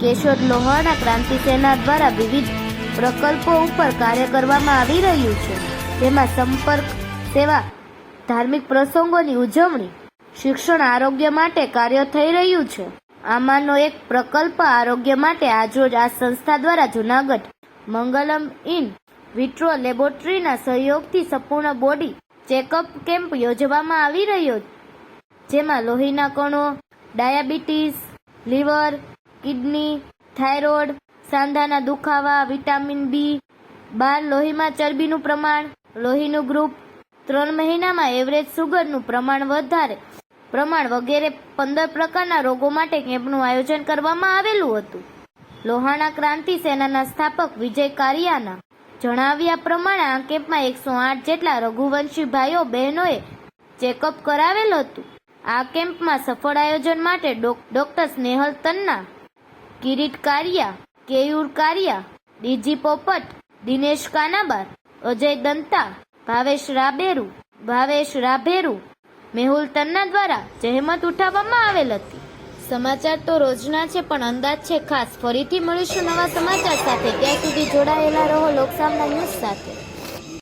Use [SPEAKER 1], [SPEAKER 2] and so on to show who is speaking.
[SPEAKER 1] કેશોદ લોહાણા ક્રાંતિ સેના દ્વારા વિવિધ પ્રકલ્પો ઉપર કાર્ય કરવામાં આવી રહ્યું છે. જેમાં સંપર્ક સેવા, ધાર્મિક પ્રસંગોની ઉજવણી, શિક્ષણ, આરોગ્ય માટે કાર્ય થઈ રહ્યું છે. આમાંનો એક પ્રકલ્પ આરોગ્ય માટે આજરોજ આ સંસ્થા દ્વારા જુનાગઢ મંગલમ ઇન વિટ્રો લેબોરેટરીના સહયોગથી સંપૂર્ણ બોડી ચેકઅપ કેમ્પ યોજવામાં આવી રહ્યો જેમાં લોહીના કણો, ડાયાબિટીસ, લીવર કિડની, થાઇરોઇડ, સાંધાના દુખાવા, વિટામિન બી. બાર, લોહીમાં ચરબીનું પ્રમાણ, લોહીનું ગ્રુપ. ત્રણ મહિનામાં એવરેજ સુગરનું પ્રમાણ વધારે. પ્રમાણ વગેરે પંદર પ્રકારના રોગો માટે કેમ્પનું આયોજન કરવામાં આવેલું હતું. લોહાણા ક્રાંતિ સેનાના સ્થાપક વિજય કારિયાના જણાવ્યા પ્રમાણે આ કેમ્પમાં એકસો આઠ જેટલા રઘુવંશી ભાઈઓ, બહેનોએ ચેકઅપ કરાવેલ હતું. આ કેમ્પમાં સફળ આયોજન માટે ડોક- ડોક્ટર સ્નેહલ તન્ના કિરીટ કારિયા, કેયુર કારિયા, ડીજી પોપટ, દિનેશ કાનાબાર, અજય દંતા, ભાવેશ રાબેરુ, ભાવેશ રાભેરુ. મેહુલ તન્ના દ્વારા જહેમત ઉઠાવવામાં આવેલ હતી. સમાચાર તો રોજના છે, પણ અંદાજ છે ખાસ. ફરીથી મળીશું નવા સમાચાર સાથે. ત્યાં સુધી જોડાયેલા રહો લોકસામના ન્યૂઝ સાથે.